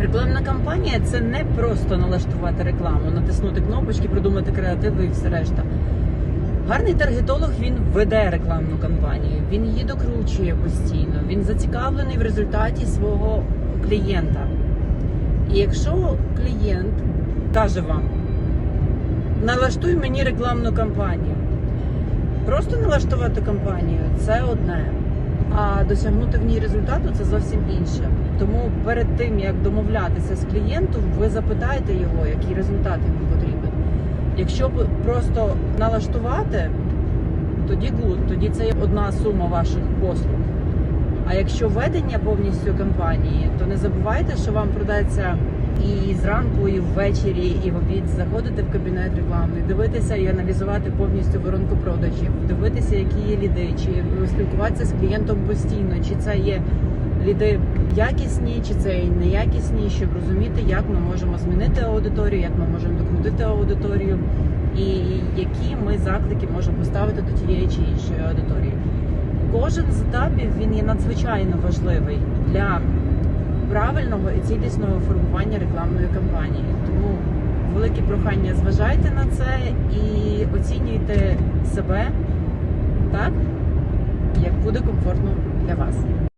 Рекламна кампанія це не просто налаштувати рекламу, натиснути кнопочки, придумати креативи і все решта. Гарний таргетолог він веде рекламну кампанію, він її докручує постійно, він зацікавлений в результаті свого клієнта. І якщо клієнт каже вам, налаштуй мені рекламну кампанію, просто налаштувати кампанію це одне, а досягнути в ній результату це зовсім інше. Тому перед тим як домовлятися з клієнтом, ви запитаєте його, який результат йому потрібен. Якщо просто налаштувати, тоді гуд, тоді це є одна сума ваших послуг. А якщо ведення повністю кампанії, то не забувайте, що вам придеться і зранку, і ввечері, і в обід заходити в кабінет рекламний, дивитися і аналізувати повністю воронку продажів, дивитися, які є ліди, чи спілкуватися з клієнтом постійно, чи це є ліди якісні, чи це є неякісні, щоб розуміти, як ми можемо змінити аудиторію, як ми можемо докрутити аудиторію, і які ми заклики можемо поставити до тієї чи іншої аудиторії. Кожен з етапів він є надзвичайно важливий для правильного і цілісного формування рекламної кампанії. Тому велике прохання зважайте на це і оцінюйте себе так, як буде комфортно для вас.